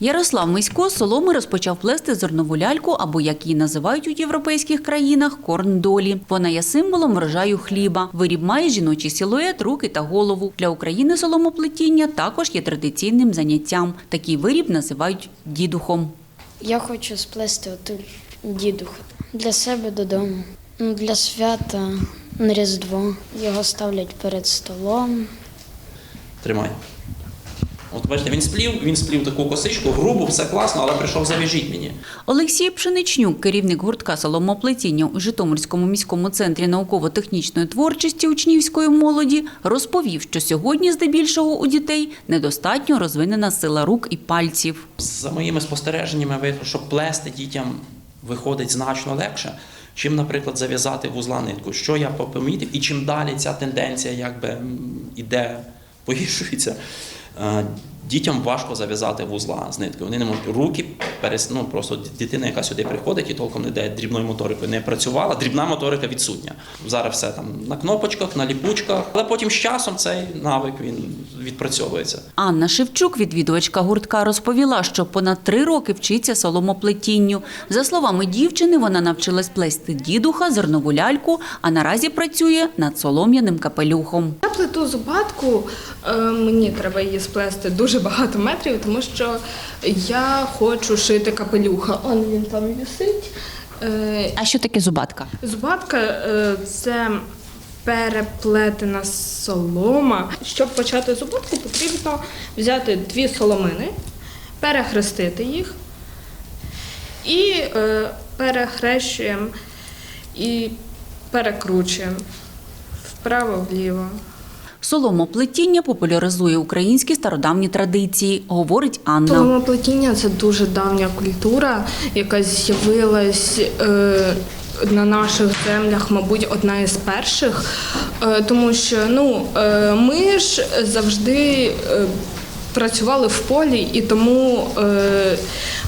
Ярослав Мисько з соломи розпочав плести зернову ляльку, або як її називають у європейських країнах корндолі. Вона є символом врожаю хліба. Виріб має жіночий силует, руки та голову. Для України соломоплетіння також є традиційним заняттям. Такий виріб називають дідухом. Я хочу сплести оту дідуха для себе додому. Ну, Для свята на Різдво. Його ставлять перед столом. Тримай. От бачите, він сплів, він сплів таку косичку, грубу, все класно, але прийшов зав'яжіть мені. Олексій Пшеничнюк, керівник гуртка соломоплетіння у Житомирському міському центрі науково-технічної творчості учнівської молоді, розповів, що сьогодні здебільшого у дітей недостатньо розвинена сила рук і пальців. За моїми спостереженнями, вийшло, що плести дітям виходить значно легше, чим, наприклад, зав'язати вузла нитку. Що я помітив, і чим далі ця тенденція якби іде, погіршується. Е, Дітям важко зав'язати вузла з нитки. Вони не можуть руки перес... ну, просто дитина, яка сюди приходить і толком не де дрібною моторикою не працювала. Дрібна моторика відсутня. Зараз все там на кнопочках, на ліпучках, але потім з часом цей навик він відпрацьовується. Анна Шевчук, відвідувачка гуртка, розповіла, що понад три роки вчиться соломоплетінню. За словами дівчини, вона навчилась плести дідуха, зернову ляльку, а наразі працює над солом'яним капелюхом. Я плету зубатку, е, мені треба її сплести дуже багато метрів, тому що я хочу шити капелюха. Он він там висить. Е, А що таке зубатка? Зубатка е, це переплетена солома. Щоб почати зубатку, потрібно взяти дві соломини, перехрестити їх і е, перехрещуємо і перекручуємо вправо-вліво. Соломоплетіння популяризує українські стародавні традиції, говорить Анна. Соломоплетіння це дуже давня культура, яка з'явилась е, на наших землях, мабуть, одна із перших. Е, тому що ну, е, ми ж завжди працювали в полі, і тому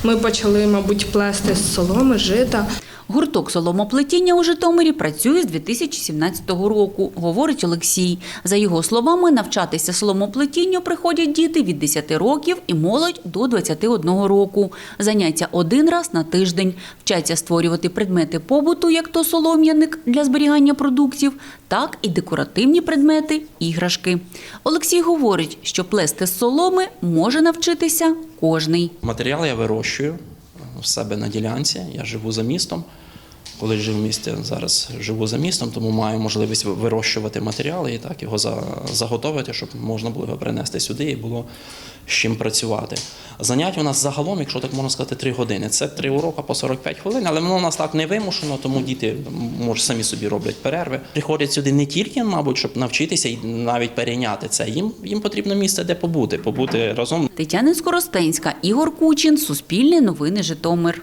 ми почали, мабуть, плести з соломи, жита. Гурток соломоплетіння у Житомирі працює з 2017 року, говорить Олексій. За його словами, навчатися соломоплетінню приходять діти від 10 років і молодь до 21 року. Заняття один раз на тиждень. Вчаться створювати предмети побуту, як то солом'яник для зберігання продуктів, так і декоративні предмети, іграшки. Олексій говорить, що плести з соломи може навчитися кожний. Матеріал я вирощую в себе на ділянці. Я живу за містом. Коли жив в місті, зараз живу за містом, тому маю можливість вирощувати матеріали і так його за- заготовити, щоб можна було його принести сюди і було з чим працювати. Занять у нас загалом, якщо так можна сказати, 3 години. Це 3 уроки по 45 хвилин, але воно у нас так не вимушено, тому діти може самі собі роблять перерви. Приходять сюди не тільки, мабуть, щоб навчитися і навіть перейняти це. Їм їм потрібно місце, де побути, побути разом. Тетяна Скоростенська, Ігор Кучин, Суспільне новини Житомир.